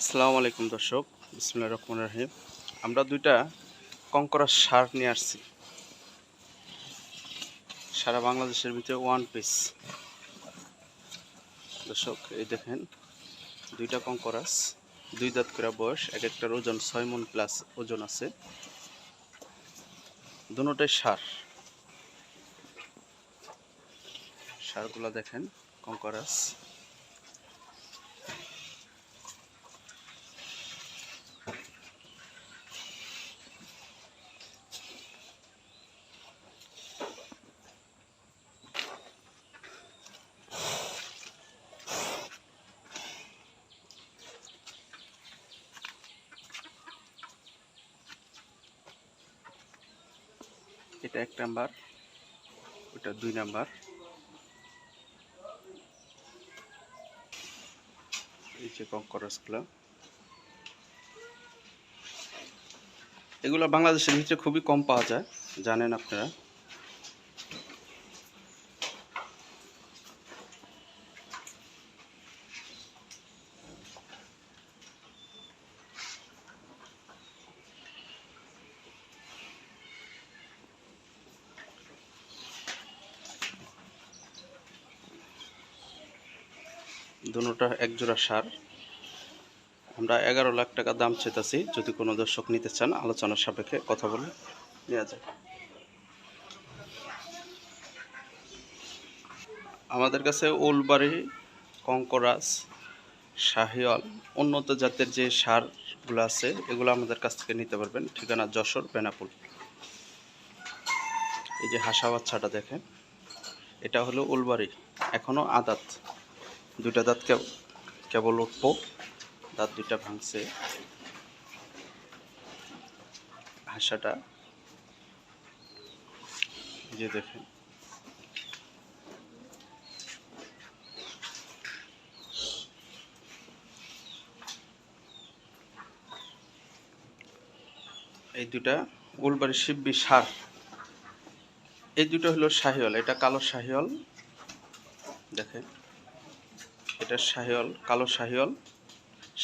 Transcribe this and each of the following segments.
আসসালামু আলাইকুম দর্শক বিসমুল্লাহ রহমান রাহিম। আমরা দুইটা কঙ্করা সার নিয়ে আসছি। সারা বাংলাদেশের ভিতরে ওয়ান পিস দর্শক, এই দেখেন, দুইটা কঙ্করাস, দুই দাঁত করে বয়স, এক একটার ওজন ছয় মন প্লাস ওজন আছে। দুটোটাই সার। সারগুলো দেখেন, কঙ্করাস। এটা এক নাম্বার, ওটা দুই নাম্বার। এই যে এগুলো বাংলাদেশের ভিতরে খুবই কম পাওয়া যায়, জানেন আপনারা। দুটোটা এক জোড়া সার। আমরা এগারো লাখ টাকা দাম চেতাছি যদি কোনো দর্শক নিতে চান, আলোচনার সাপেক্ষে কথা বলে নেওয়া যায় আমাদের কাছে উলবাড়ি, কঙ্করাজ, শাহিওয়াল উন্নত জাতের যে সারগুলো আছে, এগুলো আমাদের কাছ থেকে নিতে পারবেন। ঠিকানা যশোর বেনাপুল এই যে হাসা বাচ্চাটা দেখেন, এটা হলো উলবাড়ি এখনও আদাত। দুইটা দাঁত কেব- কেবল উঠবো। দাঁত দুইটা ভাঙছে। হাসাটা। যে দেখেন। এই দুটা উলবাড়ি শিব্বি সার। এই দুটো হলো শাহিওয়াল, এটা কালো শাহিওয়াল। দেখেন। এটা শাহিওয়াল, কালো শাহিওয়াল।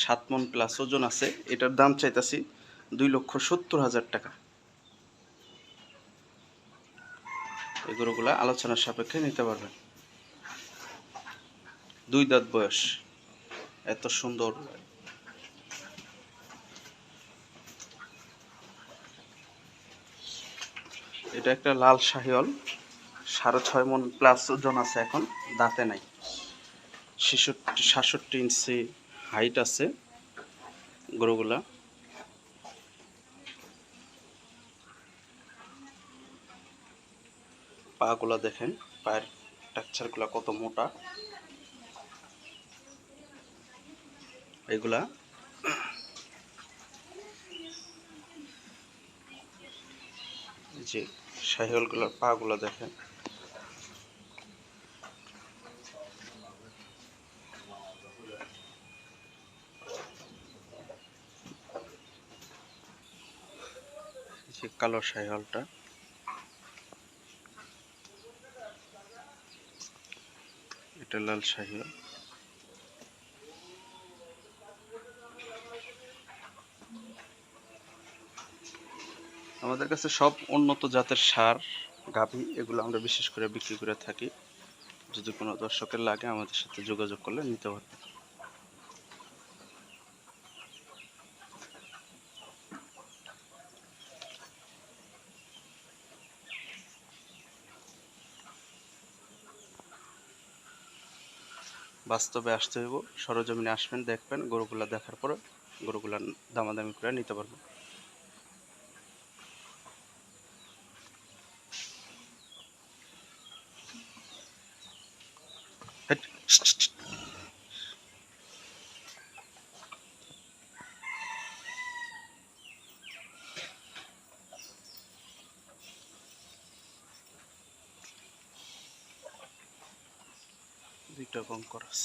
সাত মন প্লাস ওজন আছে। এটার দাম চাইতাছি দুই লক্ষ সত্তর হাজার টাকা। এই আলোচনার সাপেক্ষে নিতে পারবেন। দুই দাঁত বয়স। এত সুন্দর। এটা একটা লাল শাহিওয়াল। সাড়ে ছয় মন প্লাস ওজন আছে এখন, দাঁতে নাই। ছেষট্টি, সাতষট্টি ইঞ্চি হাইট আছে গরুগুলা। পাগুলা দেখেন, পায়ের টাকচারগুলা কত মোটা। এগুলা যে শাহিওয়ালগুলোর পাগুলা দেখেন। যে কালো শাহিওয়ালটা এটা লাল শাহিওয়াল আমাদের কাছে সব উন্নত জাতের সার, গাভী, এগুলো আমরা বিশেষ করে বিক্রি করে থাকি। যদি কোনো দর্শকের লাগে আমাদের সাথে যোগাযোগ করলে নিতে পারবে বাস্তবে আসতে হইব। সরজমিনে আসবেন দেখবেন গরুগুলা দেখার পরে গরুগুলা দামাদামি করে নিতে পারবেন Shh, shh, শ, দুইটা কম করাস